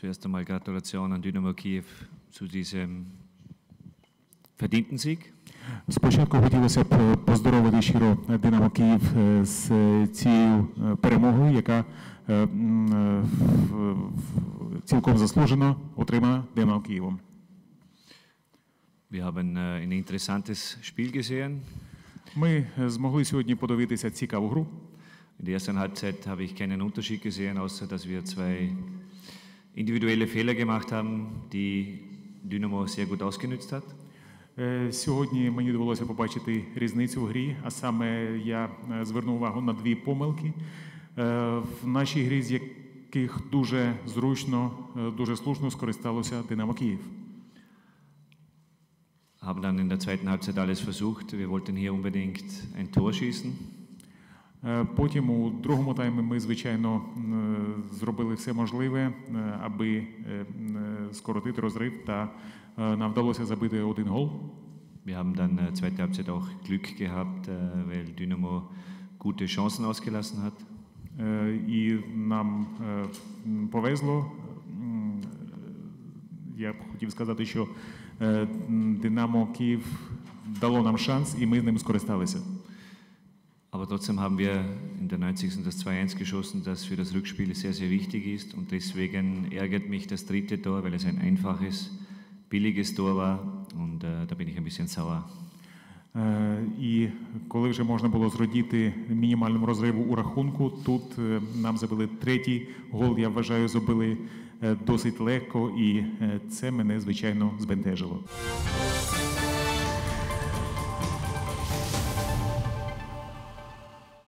Zuerst einmal Gratulation an Dynamo Kiew zu diesem verdienten Sieg. Спочатку хотілося б е, поздоровити щиро Динамо Київ е, з е, цією е, перемогою, яка е, е, цілком заслужено отримана Динамо Києвом. Wir haben äh, ein interessantes Spiel gesehen. Ми е, змогли сьогодні подивитися цікаву гру. In der ersten Halbzeit habe ich keinen Unterschied gesehen, außer dass wir zwei individuelle Fehler gemacht haben, die Dynamo sehr gut ausgenutzt hat. Е, Сьогодні мені довелося побачити різницю в грі, а саме я е, звернув увагу на дві помилки е, в нашій грі, з яких дуже зручно, е, дуже слушно скористалося Динамо Київ. Haben dann in der zweiten Halbzeit alles versucht. Wir wollten hier unbedingt ein Tor schießen. Е, Потім у другому таймі ми, звичайно, е, зробили все можливе, е, аби скоротити розрив, та нам вдалося забити один гол. Wir haben dann äh, zweite Halbzeit auch Glück gehabt, äh, weil Dynamo gute Chancen ausgelassen hat. І нам повезло. Я б хотів сказати, що Динамо Київ дало нам шанс, і ми з ним скористалися. Aber trotzdem haben wir in der 90. das 2-1 geschossen, das für das Rückspiel sehr, sehr wichtig ist. Und deswegen ärgert mich das dritte Tor, weil es ein einfaches, billiges Tor war. Und äh, da bin ich ein bisschen sauer. Е, І коли вже можна було зрадіти мінімальному розриву у рахунку, тут е, нам забили третій гол. Я вважаю, забили е, досить легко, і е, це мене звичайно збентежило.